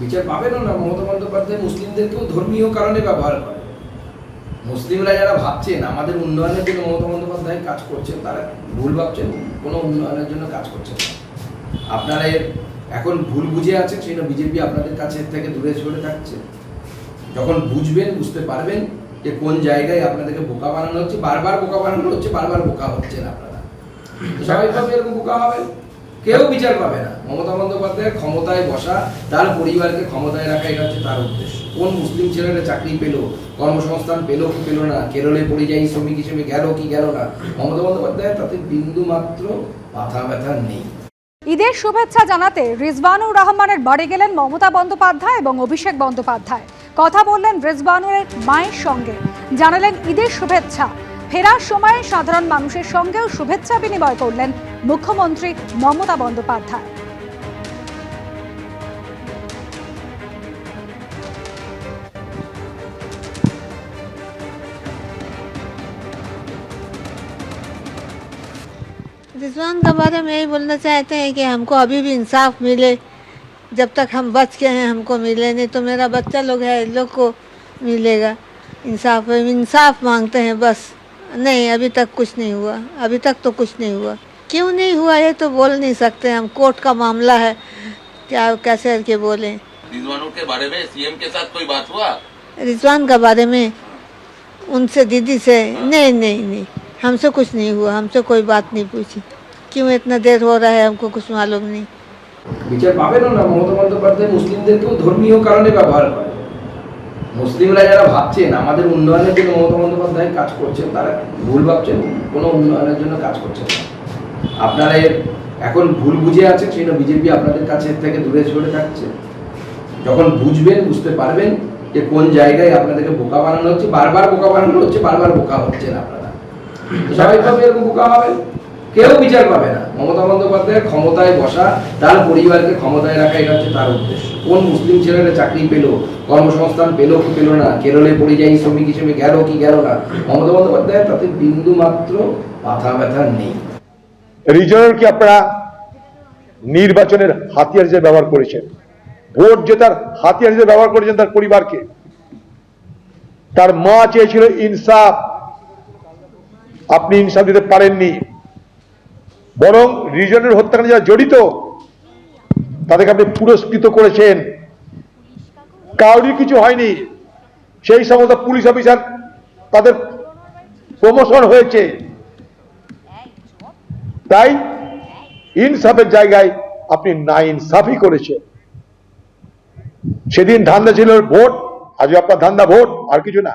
বিচার পাবেনও না, মমতা বন্দ্যোপাধ্যায় মুসলিমদেরকেও ধর্মীয় কারণে ব্যবহার করে। মুসলিমরা যারা ভাবছেন, আমাদের উন্নয়নের জন্য মমতা বন্দ্যোপাধ্যায় কাজ করছেন, তারা ভুল ভাবছেন, কোনো উন্নয়নের জন্য কাজ করছেন না। আপনারা এখন ভুল বুঝে আছেন, সেই বিজেপি আপনাদের কাছে থেকে দূরে সরে থাকছে। যখন বুঝবেন, বুঝতে পারবেন যে কোন জায়গায় আপনাদেরকে বোকা বানানো হচ্ছে, বারবার বোকা বানানো হচ্ছে, বারবার বোকা হচ্ছেন আপনারা। স্বাভাবিকভাবে এরকম বোকা হবে? কেউ বিচার পাবে না। মমতা বন্দ্যোপাধ্যায় ক্ষমতায় বসা, তার পরিবারকে ক্ষমতায় রাখা, এটা হচ্ছে তার উদ্দেশ্য। কোন মুসলিম ছেলেরা চাকরি পেল, কর্মসংস্থান পেল কি পেল না, কেরলে পরিযায়ী শ্রমিক হিসেবে গেল কি গেল না, মমতা বন্দ্যোপাধ্যায় তাতে বিন্দু মাত্র মাথা ব্যথা নেই। ঈদের শুভেচ্ছা জানাতে রিজবানুর রহমানের বাড়ি গেলেন মমতা বন্দ্যোপাধ্যায় এবং অভিষেক বন্দ্যোপাধ্যায়। কথা বললেন রিজবানুরের মায়ের সঙ্গে। জানালেন ঈদের শুভেচ্ছা। ফেরার সময় সাধারণ মানুষের সঙ্গেও শুভেচ্ছা বিনিময় করলেন মুখ্যমন্ত্রী মমতা বন্দ্যোপাধ্যায় रिजवान के बारे में यही बोलना चाहते हैं कि हमको अभी भी इंसाफ मिले जब तक हम बच के हैं हमको मिले नहीं तो मेरा बच्चा लोग है इन लोग को मिलेगा इंसाफ इंसाफ मांगते हैं बस नहीं अभी तक कुछ नहीं हुआ अभी तक तो कुछ नहीं हुआ क्यों नहीं हुआ ये तो बोल नहीं सकते हम कोर्ट का मामला है क्या कैसे करके बोलें रिजवानों के बारे में सीएम के साथ कोई बात हुआ रिजवान के बारे में उनसे दीदी से नहीं नहीं नहीं हमसे कुछ नहीं हुआ हमसे कोई बात नहीं पूछी क्यों इतना देर हो रहा है हमको कुछ मालूम नहीं বিচার পাবেনও না মমতা বন্দ্যোপাধ্যায় মুসলিমদেরকেও ধর্মীয় কারণে ব্যবহার করে মুসলিমরা যারা ভাবছেন, আমাদের উন্নয়নের জন্য মমতা বন্দ্যোপাধ্যায় কাজ করছেন, তারা ভুল ভাবছেন, কোনো উন্নয়নের জন্য কাজ করছেন না। আপনারা এখন ভুল বুঝে আছেন, সেই বিজেপি আপনাদের কাছে থেকে দূরে সরে থাকছে। যখন বুঝবেন, বুঝতে পারবেন যে কোন জায়গায় আপনাদেরকে বোকা বানানো হচ্ছে, বারবার বোকা বানানো হচ্ছে, বারবার বোকা হচ্ছেন আপনারা। স্বাভাবিকভাবে এরকম বোকা হবে কেউ বিচার পাবে না। মমতা বন্দ্যোপাধ্যায় ক্ষমতায় বসা, তার পরিবারকে ক্ষমতায় রাখা, এটা হচ্ছে তার উদ্দেশ্য। কোন মুসলিম ছেলেরা চাকরি পেল, কর্মসংস্থান পেল কি পেল না, কেরলে পরিযায়ী শ্রমিক হিসেবে গেল কি গেল না, মমতা বন্দ্যোপাধ্যায় তাতে বিন্দু মাত্র মাথা ব্যথা নেই। রিজনালকে আপনারা নির্বাচনের হাতিয়ার হিসেবে ব্যবহার করেছেন? ভোট জেতার হাতিয়ার হিসেবে ব্যবহার করেছেন তার পরিবারকে। তার মা চেয়েছিল ইনসাফ। আপনি ইনসাফ দিতে পারেননি। বরং রিজনের হত্যাকাণ্ডে যারা জড়িত, তাদেরকে আপনি পুরস্কৃত করেছেন। কাউরি কিছু হয়নি। সেই সমস্ত পুলিশ অফিসার তাদের প্রমোশন হয়েছে। তাই ইনসাফের জায়গায় আপনি না ইনসাফই করেছেন। সেদিন ধান্দা ছিল ভোট আজ আপনার ধান্দা ভোট, আর কিছু না।